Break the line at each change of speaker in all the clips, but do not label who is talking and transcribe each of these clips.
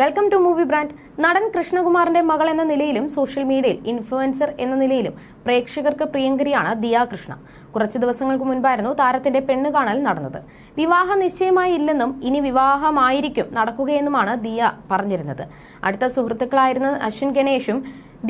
Welcome to movie brand നടൻ കൃഷ്ണകുമാറിന്റെ മകൾ എന്ന നിലയിലും സോഷ്യൽ മീഡിയയിൽ ഇൻഫ്ലുവൻസർ എന്ന നിലയിലും പ്രേക്ഷകർക്ക് പ്രിയങ്കരിയാണ് ദിയ കൃഷ്ണ. കുറച്ച് ദിവസങ്ങൾക്ക് മുൻപായിരുന്നു താരത്തിന്റെ പെണ്ണ് കാണൽ നടന്നത്. വിവാഹ നിശ്ചയമായി ഇല്ലെന്നും ഇനി വിവാഹമായിരിക്കും നടക്കുകയെന്നുമാണ് ദിയ പറഞ്ഞിരുന്നത്. അടുത്ത സുഹൃത്തുക്കളായിരുന്ന അശ്വിൻ ഗണേഷും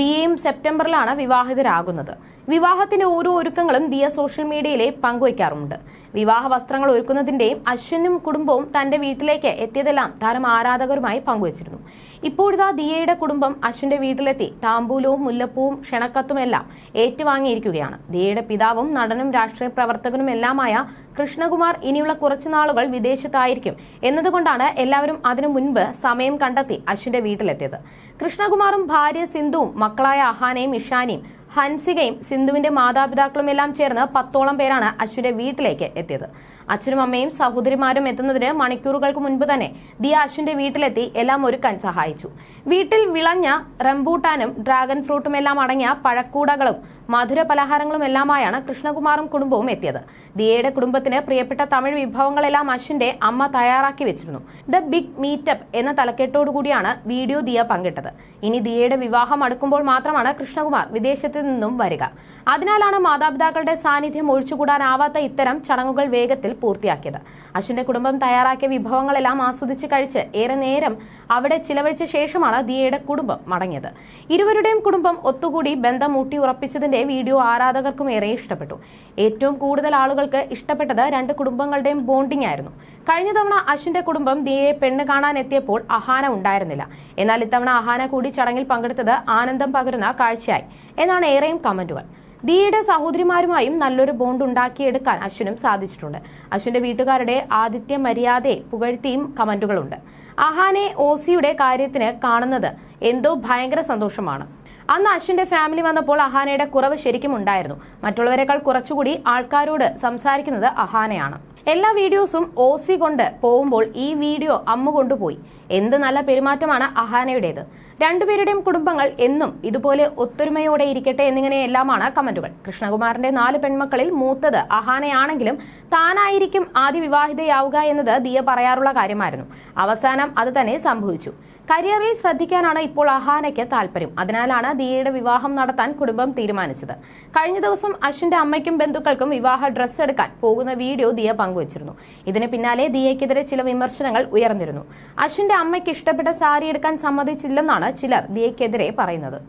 ദിയയും സെപ്റ്റംബറിലാണ് വിവാഹിതരാകുന്നത്. വിവാഹത്തിന്റെ ഓരോ ഒരുക്കങ്ങളും ദിയ സോഷ്യൽ മീഡിയയിലെ പങ്കുവയ്ക്കാറുണ്ട് വിവാഹ വസ്ത്രങ്ങൾ ഒരുക്കുന്നതിന്റെയും അശ്വിനും കുടുംബവും തന്റെ വീട്ടിലേക്ക് എത്തിയതെല്ലാം താരം ആരാധകരുമായി പങ്കുവച്ചിരുന്നു. ഇപ്പോഴിതാ ദിയയുടെ കുടുംബം അശ്വിന്റെ വീട്ടിലെത്തി താമ്പൂലവും മുല്ലപ്പൂവും ക്ഷണക്കത്തുമെല്ലാം ഏറ്റുവാങ്ങിയിരിക്കുകയാണ്. ദിയയുടെ പിതാവും നടനും രാഷ്ട്രീയ പ്രവർത്തകനും എല്ലാമായ കൃഷ്ണകുമാർ ഇനിയുള്ള കുറച്ചു നാളുകൾ വിദേശത്തായിരിക്കും എന്നതുകൊണ്ടാണ് എല്ലാവരും അതിനു മുൻപ് സമയം കണ്ടെത്തി അശ്വിന്റെ വീട്ടിലെത്തിയത്. കൃഷ്ണകുമാറും ഭാര്യ സിന്ധുവും മക്കളായ അഹാനയും ഇഷാനിയും ഹൻസികയും സിന്ധുവിന്റെ മാതാപിതാക്കളും എല്ലാം ചേർന്ന് പത്തോളം പേരാണ് അശ്വിന്റെ വീട്ടിലേക്ക് എത്തിയത്. അച്ഛനും അമ്മയും സഹോദരിമാരും എത്തുന്നതിന് മണിക്കൂറുകൾക്ക് മുൻപ് തന്നെ ദിയ അശ്വിന്റെ വീട്ടിലെത്തി എല്ലാം ഒരുക്കാൻ സഹായിച്ചു. വീട്ടിൽ വിളഞ്ഞ റംബൂട്ടാനും ഡ്രാഗൺ ഫ്രൂട്ടും എല്ലാം അടങ്ങിയ പഴക്കൂടകളും മധുര പലഹാരങ്ങളും എല്ലാമായാണ് കൃഷ്ണകുമാറും കുടുംബവും എത്തിയത്. ദിയയുടെ കുടുംബത്തിന് പ്രിയപ്പെട്ട തമിഴ് വിഭവങ്ങളെല്ലാം അശ്വിന്റെ അമ്മ തയ്യാറാക്കി വെച്ചിരുന്നു. ദ ബിഗ് മീറ്റപ്പ് എന്ന തലക്കെട്ടോടുകൂടിയാണ് വീഡിയോ ദിയ പങ്കിട്ടത്. ഇനി ദിയയുടെ വിവാഹം അടുക്കുമ്പോൾ മാത്രമാണ് കൃഷ്ണകുമാർ വിദേശത്ത് നിന്നും വരിക. അതിനാലാണ് മാതാപിതാക്കളുടെ സാന്നിധ്യം ഒഴിച്ചുകൂടാനാവാത്ത ഇത്തരം ചടങ്ങുകൾ വേഗത്തിൽ പൂർത്തിയാക്കിയത്. അശ്വിന്റെ കുടുംബം തയ്യാറാക്കിയ വിഭവങ്ങളെല്ലാം ആസ്വദിച്ച് കഴിച്ച് ഏറെ നേരം അവിടെ ചിലവഴിച്ച ശേഷമാണ് ദിയയുടെ കുടുംബം മടങ്ങിയത്. ഇരുവരുടെയും കുടുംബം ഒത്തുകൂടി ബന്ധം ഊട്ടി ഉറപ്പിച്ചതിന്റെ വീഡിയോ ആരാധകർക്കും ഏറെ ഇഷ്ടപ്പെട്ടു. ഏറ്റവും കൂടുതൽ ആളുകൾക്ക് ഇഷ്ടപ്പെട്ടത് രണ്ട് കുടുംബങ്ങളുടെയും ബോണ്ടിംഗ് ആയിരുന്നു. കഴിഞ്ഞ തവണ അശ്വിന്റെ കുടുംബം ദിയയെ പെണ്ണ് കാണാൻ എത്തിയപ്പോൾ അഹാന ഉണ്ടായിരുന്നില്ല. എന്നാൽ ഇത്തവണ അഹാന കൂടി ചടങ്ങിൽ പങ്കെടുത്തത് ആനന്ദം പകരുന്ന കാഴ്ചയായി. എന്നാണ് ഏറെയും കമന്റുകൾ. ദിയയുടെ സഹോദരിമാരുമായും നല്ലൊരു ബോണ്ട് ഉണ്ടാക്കിയെടുക്കാൻ അശ്വിനും സാധിച്ചിട്ടുണ്ട്. അശ്വിന്റെ വീട്ടുകാരുടെ ആദിത്യ മര്യാദയെ പുകഴ്ത്തിയും കമന്റുകളുണ്ട്. അഹാനെ ഓസിയുടെ കാര്യത്തിന് കാണുന്നത് എന്തോ ഭയങ്കര സന്തോഷമാണ്. അന്ന് അശ്വിന്റെ ഫാമിലി വന്നപ്പോൾ അഹാനയുടെ കുറവ് ശരിക്കും ഉണ്ടായിരുന്നു. മറ്റുള്ളവരെക്കാൾ കുറച്ചുകൂടി ആൾക്കാരോട് സംസാരിക്കുന്നത് അഹാനയാണ്. എല്ലാ വീഡിയോസും ഓസി കൊണ്ട് പോകുമ്പോൾ ഈ വീഡിയോ അമ്മ കൊണ്ടുപോയി. എന്ത് നല്ല പെരുമാറ്റമാണ് അഹാനയുടേത്. രണ്ടുപേരുടെയും കുടുംബങ്ങൾ എന്നും ഇതുപോലെ ഒത്തൊരുമയോടെ ഇരിക്കട്ടെ എന്നിങ്ങനെയെല്ലാമാണ് കമന്റുകൾ. കൃഷ്ണകുമാറിന്റെ നാല് പെൺമക്കളിൽ മൂത്തത് അഹാനയാണെങ്കിലും താനായിരിക്കും ആദ്യ വിവാഹിതയാവുക എന്നത് ദിയ പറയാറുള്ള കാര്യമായിരുന്നു. അവസാനം അത് തന്നെ സംഭവിച്ചു. കരിയറിൽ ശ്രദ്ധിക്കാനാണ് ഇപ്പോൾ അഹാനയ്ക്ക് താല്പര്യം. അതിനാലാണ് ദിയയുടെ വിവാഹം നടത്താൻ കുടുംബം തീരുമാനിച്ചത്. കഴിഞ്ഞ ദിവസം അശ്വിന്റെ അമ്മയ്ക്കും ബന്ധുക്കൾക്കും വിവാഹ ഡ്രസ്സ് എടുക്കാൻ പോകുന്ന വീഡിയോ ദിയ പങ്കുവച്ചിരുന്നു. ഇതിന് പിന്നാലെ ദിയയ്ക്കെതിരെ ചില വിമർശനങ്ങൾ ഉയർന്നിരുന്നു. അശ്വിന്റെ അമ്മയ്ക്ക് ഇഷ്ടപ്പെട്ട സാരി എടുക്കാൻ സമ്മതിച്ചില്ലെന്നാണ് ചിലർ ദിയയ്ക്കെതിരെ പറയുന്നത്.